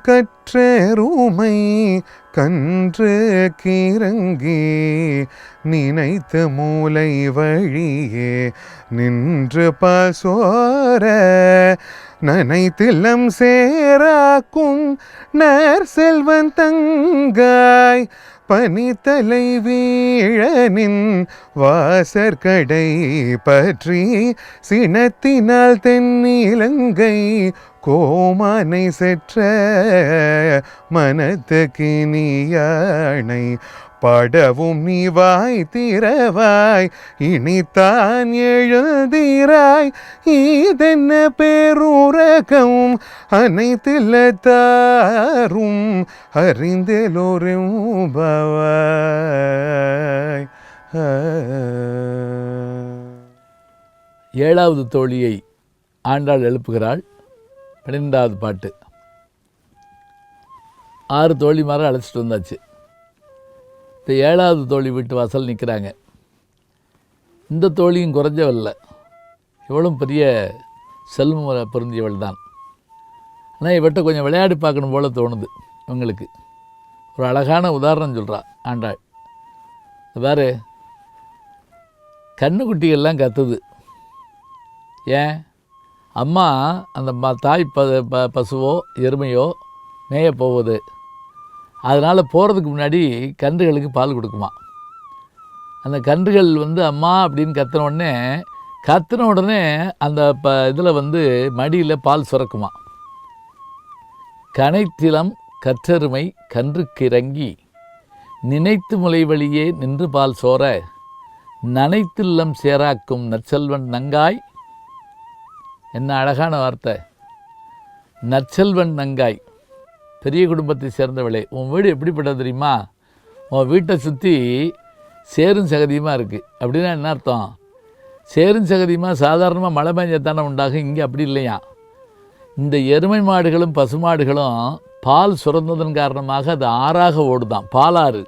கற்றேருமை கன்று கிறங்கி நினைத்த மூளை வழியே நின்று பசோர நனைத்திலம் சேராக்கும் நர் செல்வன் தங்காய் பனித்தலை வீழனின் வாசற்கடை பற்றி சினத்தினால் தென்னிலங்கை கோமனை செற்ற மனத்துக்கினியானை படவும் நீ வாய் திறவாய் இனித்தான் எழுதிராய். இதென்ன பேரூரகம் அனைத்தில தாரும் அறிந்தெலோரும் பவாய் ஏழாவது தோழியை ஆண்டாள் எழுப்புகிறாள். பன்னிரெண்டாவது பாட்டு. ஆறு தோழிமாரை அழைச்சிட்டு வந்தாச்சு. இப்போ ஏழாவது தோழி வீட்டு வாசல் நிற்கிறாங்க இந்த தோழியும் குறைஞ்சவல்ல. இவளும் பெரிய செல்வம் பொருந்தியவள் தான். ஆனால் இவட்ட கொஞ்சம் விளையாடி பார்க்கணும் போல் தோணுது இவங்களுக்கு. ஒரு அழகான உதாரணம் சொல்கிறா ஆண்டாள். வேறு கண்ணுக்குட்டிகள்லாம் கத்துது. ஏன்? அம்மா அந்த ம தாய் ப ப பசுவோ எருமையோ மேய போகுது. அதனால் போகிறதுக்கு முன்னாடி கன்றுகளுக்கு பால் கொடுக்குமா. அந்த கன்றுகள் வந்து அம்மா அப்படின்னு கத்தின உடனே கத்தின உடனே அந்த ப இதில் வந்து மடியில் பால் சுரக்குமா. கனைத்திலம் கற்றெருமை கன்றுக்கிறங்கி நினைத்து முலை வழியே நின்று பால் சோர நனைத்தில்லம் சேராக்கும் நற்செல்வன் நங்காய் என்ன அழகான வார்த்தை. நற்செல்வன் நங்காய். பெரிய குடும்பத்தை சேர்ந்தவளே உன் வீடு எப்படிப்பட்டது தெரியுமா? உன் வீட்டை சுற்றி சேரும் சகதியுமாக இருக்குது அப்படின்னா என்ன அர்த்தம்? சேரும் சகதியுமாக சாதாரணமாக மழை பெஞ்சத்தானே உண்டாகும்? இங்கே அப்படி இல்லையா? இந்த எருமை மாடுகளும் பசுமாடுகளும் பால் சுரந்ததன் காரணமாக அது ஆறாக ஓடுதான் பாலாறு.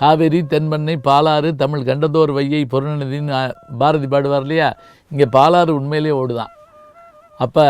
காவேரி தென்பண்ணை பாலாறு தமிழ் கண்டதோர் வையை பொருணநிதின்னு பாரதி பாடுவார் இல்லையா? இங்கே பாலாறு உண்மையிலே ஓடுதான். அப்போ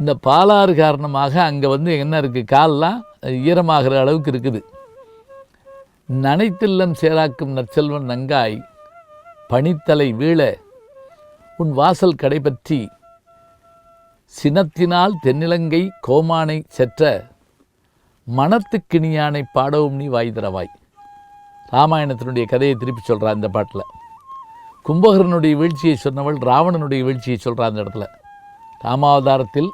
இந்த பாலாறு காரணமாக அங்கே வந்து என்ன இருக்குது கால்லாம் ஈரமாகிற அளவுக்கு இருக்குது. நனைத்தில்லம் சேராக்கும் நற்செல்வன் நங்காய் பனித்தலை வீழ உன் வாசல் கடைபற்றி சினத்தினால் தென்னிலங்கை கோமானை செற்ற மனத்துக்கிணியானை பாடவும் நீ வாய் திறவாய் ராமாயணத்தினுடைய கதையை திருப்பி சொல்கிறா இந்த பாட்டில். கும்பகரனுடைய வீழ்ச்சியை சொன்னவள் ராவணனுடைய வீழ்ச்சியை சொல்கிறா அந்த இடத்துல. ராமாவதாரத்தில்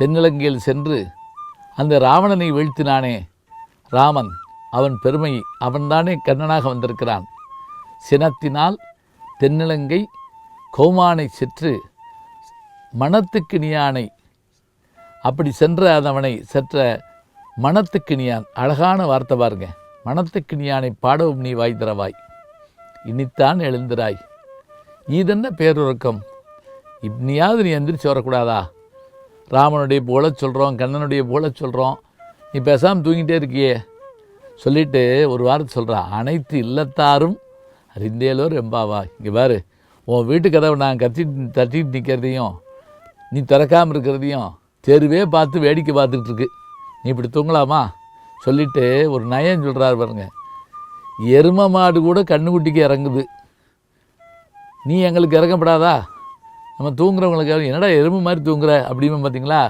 தென்னிலங்கையில் சென்று அந்த ராவணனை வீழ்த்தினானே ராமன் அவன் பெருமை அவன்தானே கண்ணனாக வந்திருக்கிறான். சினத்தினால் தென்னிலங்கை கௌமானை செற்று மனத்துக்கு நியானை. அப்படி சென்ற அதவனை செற்ற மனத்துக்கு நியான். அழகான வார்த்தை பாருங்க. மனத்துக்கு நியானை பாடவும் நீ வாய் திறவாய் இனித்தான் எழுந்திராய். இதென்ன பேருறக்கம்? இப்பனியாவது நீ எந்திரிச்சு வரக்கூடாதா? ராமனுடைய போல சொல்கிறோம் கண்ணனுடைய போல சொல்கிறோம் நீ பேசாமல் தூங்கிட்டே இருக்கியே. சொல்லிட்டு ஒரு வாரத்தை சொல்கிறா அனைத்து இல்லத்தாரும் அறிந்தேலோர் எம்பாவா இங்கே பாரு உன் வீட்டு கதவை நான் கத்தி தட்டிட்டு நிற்கிறதையும் நீ திறக்காமல் இருக்கிறதையும் தெருவே பார்த்து வேடிக்கை பார்த்துட்ருக்கு நீ இப்படி தூங்கலாமா? சொல்லிட்டு ஒரு நயம் சொல்கிறார் பாருங்க. எரும மாடு கூட கண்ணுக்குட்டிக்கு இறங்குது. நீ எங்களுக்கு இறங்கப்படாதா நம்ம தூங்குறவங்களுக்கு என்னடா எருமை மாதிரி தூங்குற அப்படின்னு பார்த்தீங்களா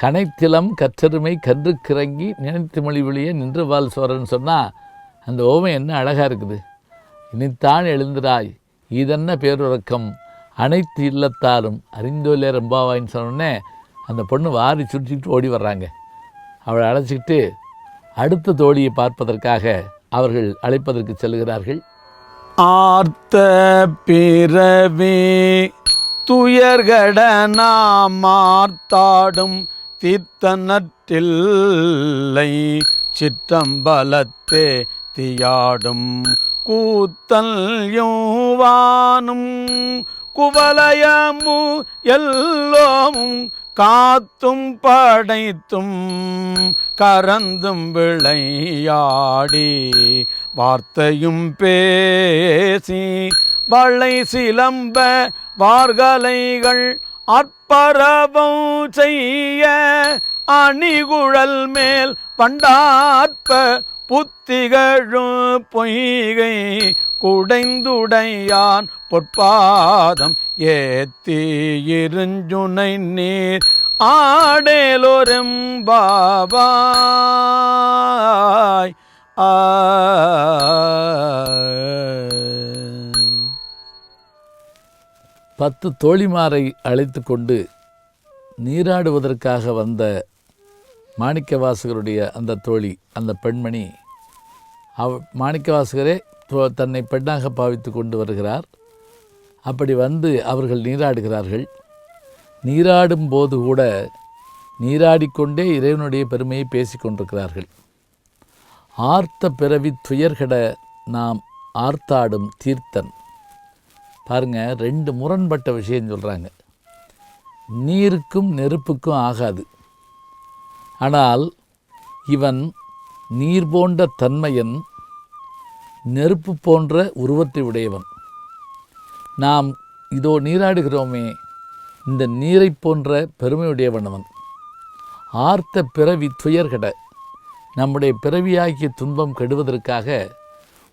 கனைத்திலம் கற்றருமை கன்று கிறங்கி நினைத்து மொழி வெளியே நின்று வால் சோரன்னு சொன்னால் அந்த ஓமை என்ன அழகாக இருக்குது? இனித்தான் எழுந்திராய். இதென்ன பேருறக்கம்? அனைத்து இல்லத்தாலும் அறிந்தோலே ரெம்பாவாயின்னு சொன்னோடனே அந்த பொண்ணு வாரி சுற்றிட்டு ஓடி வர்றாங்க. அவளை அழைச்சிக்கிட்டு அடுத்த தோழியை பார்ப்பதற்காக அவர்கள் அழைப்பதற்கு செல்கிறார்கள். ஆர்த்த பிறவே துயர்கட நாம் ஆர்த்தாடும் தீர்த்தனற்றில்லை சிற்றம்பலத்தே தியாடும் கூத்தல் யோவானும் குவலயமு எல்லோமும் காத்தும் படைத்தும் கரந்தும் விளையாடி வார்த்தையும் பேசி வளை சிலம்ப வார்கலைகள் அற்பரவம் செய்ய அணிகுழல் மேல் பண்டாற்ப புத்திகழும் பொய்கை குடைந்துடையான் பொற்பாதம் ஏத்தி இருஞ்சுனை நீர் ஆடேலோரெம்பாவாய் ஆ. பத்து தோழிமாரை அழைத்து கொண்டு நீராடுவதற்காக வந்த மாணிக்கவாசகருடைய அந்த தோழி அந்த பெண்மணி அவ மாணிக்கவாசகரே தன்னை பெண்ணாக பாவித்து கொண்டு வருகிறார். அப்படி வந்து அவர்கள் நீராடுகிறார்கள். நீராடும் போது கூட நீராடிக்கொண்டே இறைவனுடைய பெருமையை பேசிக்கொண்டிருக்கிறார்கள் ஆர்த்த பிறவி துயர்கட நாம் ஆர்த்தாடும் தீர்த்தன். பாருங்க ரெண்டு முரண்பட்ட விஷயம் சொல்கிறாங்க நீருக்கும் நெருப்புக்கும் ஆகாது. ஆனால் இவன் நீர் போன்ற தன்மையன் நெருப்பு போன்ற உருவத்தை உடையவன். நாம் இதோ நீராடுகிறோமே இந்த நீரைப் போன்ற பெருமையுடைய அவன் ஆர்த்த பிறவி துயர்கட நம்முடைய பிறவியாகிய துன்பம் கெடுவதற்காக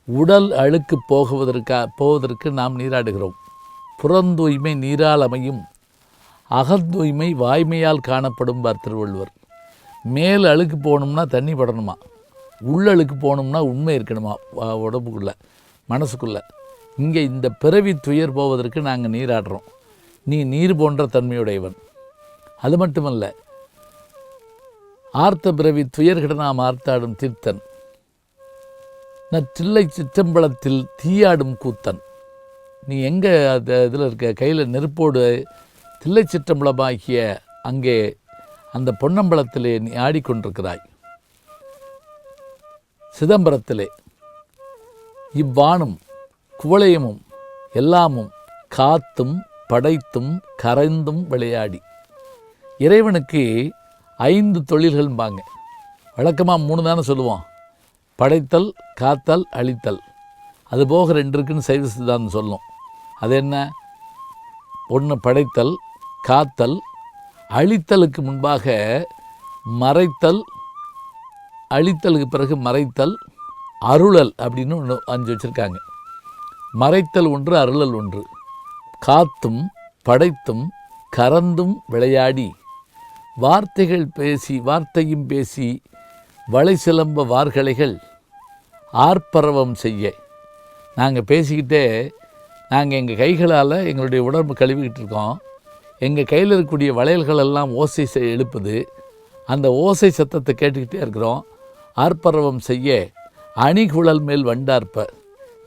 உடல் அழுக்கு போகுவதற்கா போவதற்கு நாம் நீராடுகிறோம். புறந்தூய்மை நீரால் அமையும் அகத்தூய்மை வாய்மையால் காணப்படும் பார் திருவள்ளுவர். மேல் அழுக்கு போகணும்னா தண்ணி படணுமா? உள்ளழுக்கு போகணும்னா உண்மை இருக்கணுமா? வ- மனசுக்குள்ளே. இங்கே இந்த பிறவி துயர் போவதற்கு நாங்கள் நீராடுறோம். நீ நீர் போன்ற தன்மையுடையவன். அது மட்டுமல்ல ஆர்த்த பிறவி துயர்கிட நாம் ஆர்த்தாடும் தீர்த்தன். நற்றில்லை சிற்றம்பலத்தில் தீயாடும் கூத்தன். நீ எங்கே அந்த இதில் இருக்க? கையில் நெருப்போடு தில்லை சிற்றம்பலமாகிய அங்கே அந்த பொன்னம்பலத்திலே நீ ஆடிக்கொண்டிருக்கிறாய். சிதம்பரத்திலே. இவ்வானும் குவளையமும் எல்லாமும் காத்தும் படைத்தும் கரைந்தும் விளையாடி. இறைவனுக்கு ஐந்து தொழில்கள்பாங்க வழக்கமாக மூணு தானே சொல்லுவோம். படைத்தல் காத்தல் அழித்தல். அது போக ரெண்டு இருக்குன்னு சைவ சித்தாந்தம் சொல்லும். அது என்ன? ஒன்று படைத்தல் காத்தல் அழித்தலுக்கு முன்பாக மறைத்தல் அழித்தலுக்கு பிறகு மறைத்தல் அருளல் அப்படின்னு ஒன்று அஞ்சு வச்சுருக்காங்க. மறைத்தல் ஒன்று அருளல் ஒன்று. காத்தும் படைத்தும் கறந்தும் விளையாடி வார்த்தைகள் பேசி வார்த்தையும் பேசி வளை சிலம்ப வார்கலைகள் ஆர்ப்பரவம் செய்ய. நாங்கள் பேசிக்கிட்டே நாங்கள் எங்கள் கைகளால் எங்களுடைய உடம்பு கழுவிக்கிட்டு இருக்கோம். எங்கள் கையில் இருக்கக்கூடிய வளையல்களெல்லாம் ஓசை செ- எழுப்புது. அந்த ஓசை சத்தத்தை கேட்டுக்கிட்டே இருக்கிறோம். ஆர்ப்பரவம் செய்ய அணிகுழல் மேல் வண்டார்ப்ப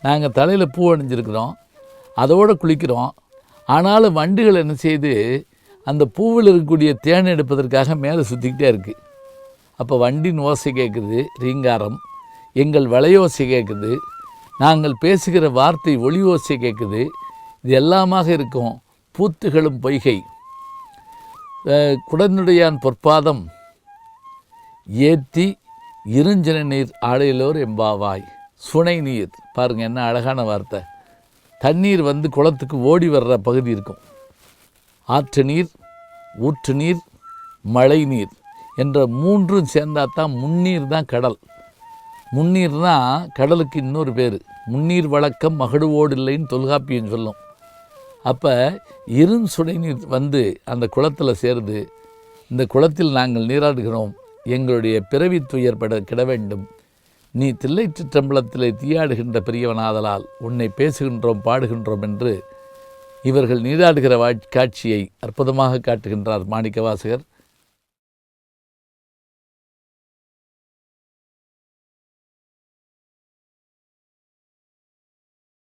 நாங்கள் தலையில் பூ அணிஞ்சிருக்கிறோம். அதோடு குளிக்கிறோம். ஆனாலும் வண்டுகள் என்ன செய்யுது அந்த பூவில் இருக்கக்கூடிய தேன் எடுப்பதற்காக மேலே சுற்றிக்கிட்டே இருக்குது அப்போ வண்டின் ஓசை கேட்குது ரீங்காரம். எங்கள் வளையோசை கேட்குது. நாங்கள் பேசுகிற வார்த்தை ஒளி ஓசை கேட்குது. இது எல்லாமாக இருக்கும். பூத்துகளும் பொய்கை. குடனுடையான் பொற்பாதம். ஏத்தி இருஞ்சன நீர் ஆடையிலோர் எம்பாவாய். சுனை நீர். பாருங்கள் என்ன அழகான வார்த்தை. தண்ணீர் வந்து குளத்துக்கு ஓடி வர்ற பகுதி இருக்கும். ஆற்று நீர் ஊற்று நீர் மழை நீர் என்ற மூன்றும் சேர்ந்தால் தான் முன்னீர் தான் கடல். முன்னீர் தான் கடலுக்கு இன்னொரு பேர். முன்னீர் வழக்கம் மகடுவோடு இல்லைன்னு தொல்காப்பியம் சொல்லும். அப்போ இரும் சுடைநீர் வந்து அந்த குளத்தில் சேருது. இந்த குளத்தில் நாங்கள் நீராடுகிறோம். எங்களுடைய பிறவி துயர்பட கிட வேண்டும். நீ தில்லை சிற்றம்பலத்திலே தீயாடுகின்ற பெரியவனாதலால் உன்னை பேசுகின்றோம் பாடுகின்றோம் என்று இவர்கள் நீராடுகிற காட்சியை அற்புதமாக காட்டுகின்றார் மாணிக்கவாசகர்.